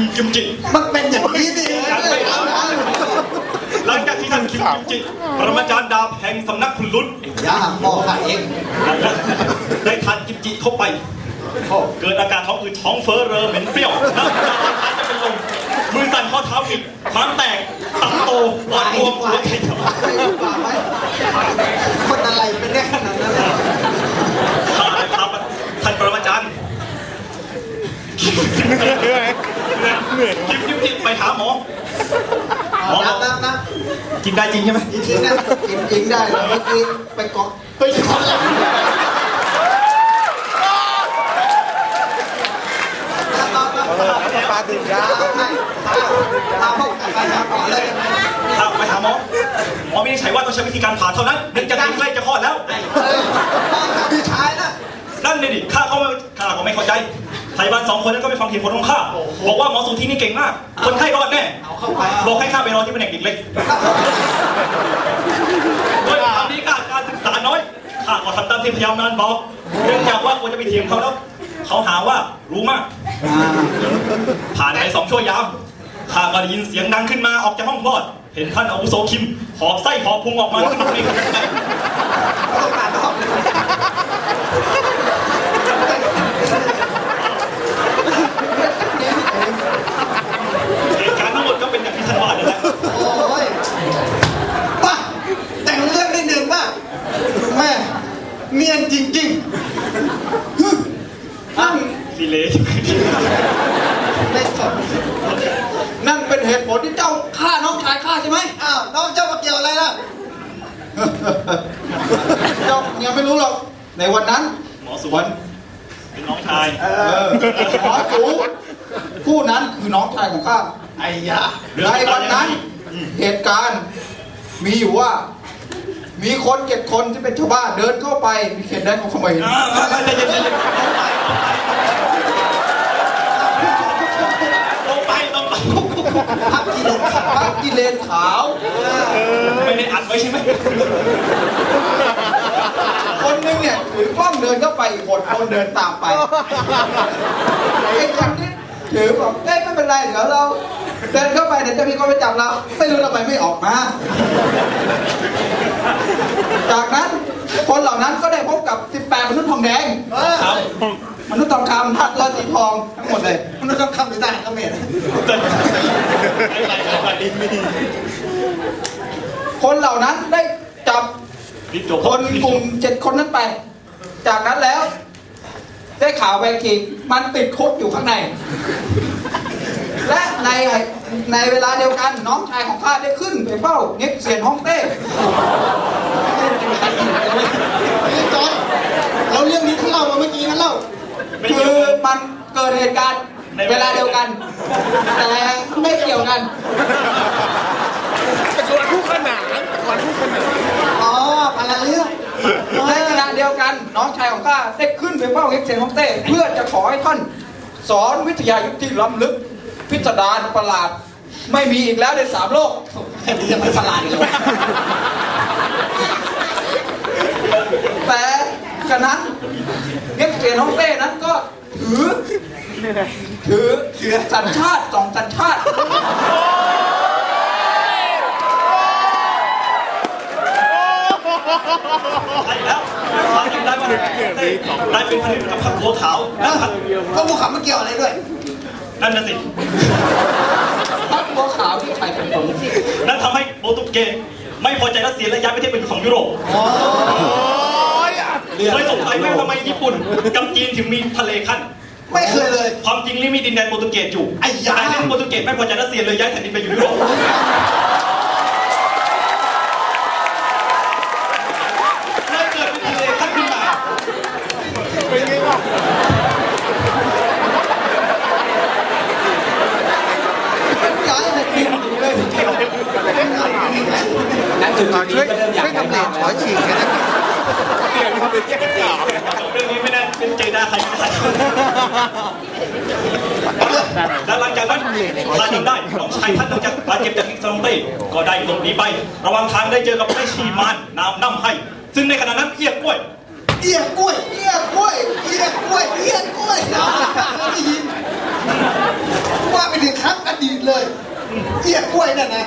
มกิมจิมันเป็นอย่างนี้นี่เองหลังจากที่ท่านคิมกิมจิปรมาจารย์ดาบแห่งสำนักคุณลุ้นย่าพ่อข้าเองได้ทานกิมจิเข้าไปเกิดอาการท้องอืดท้องเฟ้อเรอเหม็นเปรี้ยวน้ำตาไหลจะเป็นลมมือสั่นข้อเท้าผิดม้ามแตกตับโตปอดบวมหัวใจจะวายคนอะไรเป็นได้ขนาดนั้นเลย ข้าเลยพาท่านปรมาจารย์คิมกิมจิไปหาหมอ หมอ น้ำน้ำน้กินได้จริงใช่ไหมำจริงๆนะกินจริงได้เลยเมื่อกี้ไปเกาะไปเกาะอะไรปลาดื่มยาให้พาพวกไปหาหมอเลยถ้าไปหาหมอหมอวินิจฉัยว่าต้องใช้วิธีการผ่าเท่านั้นเนื่องจากถึงใกล้จะคลอดแล้ว สองคนนั้นก็ไม่ฟังเหตุผลของข้า บอกว่าหมอสูที่นี่เก่งมาก คนไข้รอดแน่เอาเข้าไปบอกให้ข้าไปรอที่แผนกเด็กเล็กโดยความนี้การการศึกษาน้อยข้าก็ทำตามที่พยายามนานบอกเนื่องจากว่าควรจะไปเถียงเขาแล้ว เขาหาว่ารู้มาก ผ่านไปสองชั่วยามข้าก็ได้ยินเสียงดังขึ้นมาออกจากห้องคลอด เห็นท่านอาวุโสคิมหอบไส้หอบพุงออกมาขึ้นมาในขณะนั้น ต้องการต้อง เหตุการณ์ทั้งหมดก็เป็นอย่างที่ท่านว่านั่นแหละ โอ้ยป่ะแต่งเรื่องได้หนึ่งป่ะ แม่เนียนจริงๆฮึนั่นดีเลยไม่สนนั่นเป็นเหตุผลที่เจ้าฆ่าน้องชายข้าใช่ไหมอ้าวน้องเจ้ามาเกี่ยวอะไรล่ะเจ้ายังไม่รู้หรอกในวันนั้น หมอสุวรรณเป็นน้องชายเออหมอจูผู้นั้นคือน้องชายของข้าไอ้ยาในวันนั้น เหตุการณ์มีอยู่ว่า มีคนเจ็ดคนที่เป็นชาวบ้านเดินเข้าไปมีเขตแดนของเขมรอ่าอ่าอ่าใจเย็นใจเย็นตรงไปตรงไปพักกิเลนขาวพักกิเลนขาวไม่ได้อัดไว้ใช่ไหมคนหนึงเนี่ยถือกล้องเดินเข้าไปอีกคนคนเดินตามไปไอ้คนที่ถือบอกเอ้ยไม่เป็นไรเดี๋ยวเราเดินเข้าไปเดี๋ยวจะมีคนไปจับเราไม่รู้ทำไมไม่ออกมา จากนั้นคนเหล่านั้นก็ได้พบกับ 18 มนุษย์ทองแดง ครับมนุษย์ทองคำทัดรอสีทองทั้งหมดเลย มนุษย์ทองคำหรือทหารเขมรคนเหล่านั้นได้จับรีบจบคนกลุ่มเจ็ดคนนั้นไป จากนั้นแล้ว ได้ข่าวแวงกีมันติดคุกอยู่ข้างใน และในในเวลาเดียวกันน้องชายของข้าได้ขึ้นไปเฝ้าเน็กเซียนฮ่องเต้ จอน เราเรื่องนี้ท่านเล่ามาเมื่อกี้นั้นเล่าไม่คืเกี่ยวอกันมันเกิดเหตุการณ์เวลาเดียวกัน แต่ไม่เกี่ยวกันเป็นคนคู่ขนานคนคู่ขนานอ๋อพันละเรื่องในขณะเดียวกันน้องชายของข้าได้ขึ้นไปเฝ้าเอ็กเซนฮ่องเต้เพื่อจะขอให้ท่านสอนวิทยายุทธที่ล้ำลึก พิสดารประหลาด ไม่มีอีกแล้วในสามโลกแค่นี้ยังไม่ประหลาดอีกเลย แต่ขณะนั้นเอ็กเซนฮ่องเต้นั้นก็ถือ ลือสัญชาติสองสัญชาติใช่แล้วความจริงได้ว่าได้เป็นผลิตกับขับหัวขาวนะครับก็ภูเขามันเกี่ยวอะไรด้วย นั่นน่ะสิพักบัวขาวที่ชายเป็นผมนั่นทำให้โปรตุเกสไม่พอใจรัสเซียและย้ายประเทศเป็นของยุโรปเลยสงสัยไมว่าทำไมญี่ปุ่นกับจีนถึงมีทะเลขั้น ไม่เคยเลย ความจริงนี่มีดินแดนโปรตุเกสอยู่ไอ้ยาแต่ในโปรตุเกสไม่พอใจรัสเซียเลยย้ายแผ่นดินไปอยู่ยุโรปเลยเกิดเป็นทะเลขั้นขึ้นมาย้ายแผ่นดินเลยนั่นคือช่วยช่วยทำเลนขอฉีกกันนะเปลี่ยนมาเป็นแยกสาว เรื่องนี้ไม่ได้เป็นใจได้ใครไม่ได้และหลังจากนั้นท่านจำได้น้องชายท่านหลังจากบาดเจ็บจากอิกซองเต้ก็ได้หลบหนีไป ระหว่างทางได้เจอกับไอ้ชีมานนามน้ำให้ ซึ่งในขณะนั้นเอียกกล้วยเอียกล้วยเอียกล้วยเอียกล้วยเอียกล้วยนะได้ยินว่าไปถึงครับอดีตเลย เอี้ยกล้วยนั่นนะ